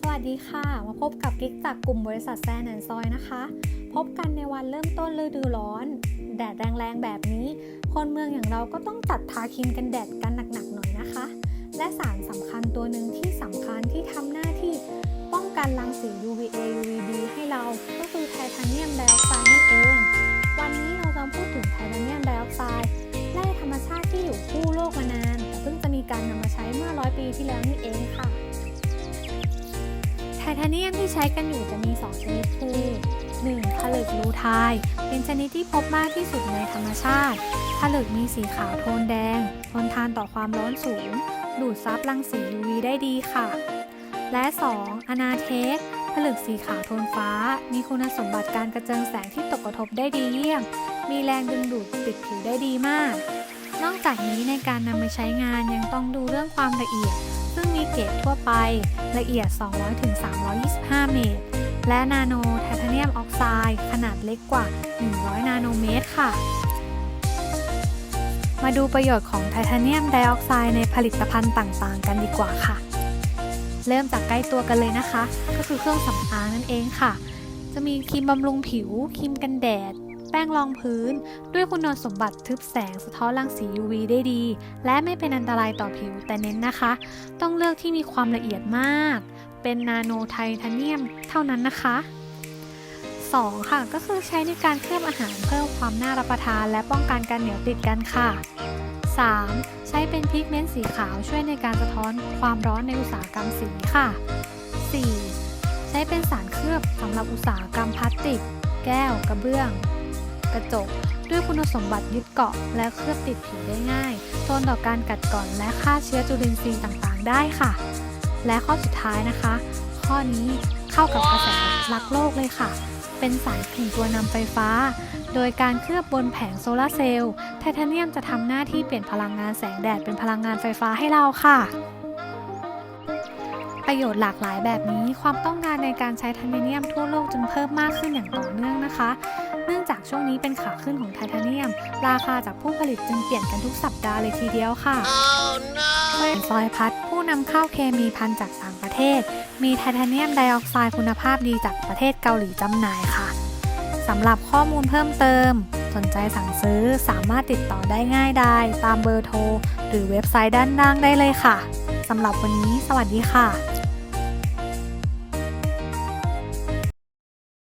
สวัสดีค่ะ มาพบกับกิ๊กจากกลุ่มบริษัทแซนแอนซอยนะคะ พบกันในวันเริ่มต้นฤดูร้อน แดดแรงๆแบบนี้ คนเมืองอย่างเราก็ต้องจัดทาครีมกันแดดกันหนักๆหน่อยนะคะ และสารสำคัญตัวหนึ่งที่สำคัญที่ทำหน้าที่ป้องกันรังสี UVA UVB ให้เราก็คือไทเทเนียมไดออกไซด์นั่นเอง วันนี้เราจะพูดถึงไทเทเนียมไดออกไซด์แร่ธรรมชาติที่อยู่คู่โลกมานานแต่เพิ่งจะมีการนำมาใช้เมื่อร้อยปีที่แล้วนี่เองค่ะ ทเทเนียมที่ใช้กันอยู่จะมี 2 ชนิดคือ 1. ผลึกลูไทด์เป็นชนิดที่พบมากที่สุดในธรรมชาติ ผลึกมีสีขาวโทนแดง ทนทานต่อความร้อนสูง ดูดซับรังสี UV ได้ดีค่ะ และ 2. อนาเทคผลึกสีขาวโทนฟ้า มีคุณสมบัติการกระเจิงแสงที่ตกกระทบได้ดีเยี่ยม มีแรงดึงดูดปิดผิวได้ดีมาก นอกจากนี้ในการนำไปใช้งานยังต้องดูเรื่องความละเอียด ซึ่งมีเกรดทั่วไปละเอียด 200-325 เมตร และนาโนไทเทเนียมออกไซด์ขนาดเล็กกว่า 100 นาโนเมตรค่ะ มาดูประโยชน์ของไทเทเนียมไดออกไซด์ในผลิตภัณฑ์ต่างๆ กันดีกว่าค่ะ เริ่มจากใกล้ตัวกันเลยนะคะ ก็คือเครื่องสำอางนั่นเองค่ะ จะมีครีมบำรุงผิว ครีมกันแดด แป้งรองพื้น ด้วยคุณสมบัติทึบแสงสะท้อนรังสี UV ได้ดี และไม่เป็นอันตรายต่อผิวแต่เน้นนะคะ ต้องเลือกที่มีความละเอียดมาก เป็นนาโนไทเทเนียมเท่านั้นนะคะ 2. ค่ะก็คือใช้ในการเคลือบอาหารเพิ่มความน่ารับประทาน และป้องกันการเหนียวติดกันค่ะ 3. ใช้เป็นพิกเมนต์สีขาวช่วยในการสะท้อนความร้อนในอุตสาหกรรมสีค่ะ 4. ใช้เป็นสารเคลือบสำหรับอุตสาหกรรมพลาสติก แก้ว กระเบื้อง กระจก ด้วยคุณสมบัติยึดเกาะ และเคลือบติดผิวได้ง่ายทนต่อการกัดกร่อนและฆ่าเชื้อจุลินทรีย์ต่างๆ ได้ค่ะ และข้อสุดท้ายนะคะ ข้อนี้เข้ากับกระแสรักโลกเลยค่ะ เป็นสารกึ่งตัวนำไฟฟ้า โดยการเคลือบบนแผงโซลาร์เซลล์ไทเทเนียมจะทำหน้าที่เปลี่ยนพลังงานแสงแดดเป็นพลังงานไฟฟ้าให้เราค่ะประโยชน์หลากหลายแบบนี้ความต้องการในการใช้ไทเทเนียมทั่วโลกจึงเพิ่มมากขึ้นอย่างต่อเนื่องนะคะ เนื่องจากช่วงนี้เป็นขาขึ้นของไทเทเนียม ราคาจากผู้ผลิตจึงเปลี่ยนกันทุกสัปดาห์เลยทีเดียวค่ะเป็นซอยพัดผู้นำเข้าเคมีพันจากต่างประเทศ มีไทเทเนียมไดออกไซด์คุณภาพดีจากประเทศเกาหลีจำหน่ายค่ะสำหรับข้อมูลเพิ่มเติม สนใจสั่งซื้อสามารถติดต่อได้ง่ายดายตามเบอร์โทร หรือเว็บไซต์ด้านล่างได้เลยค่ะสำหรับวันนี้ สวัสดีค่ะ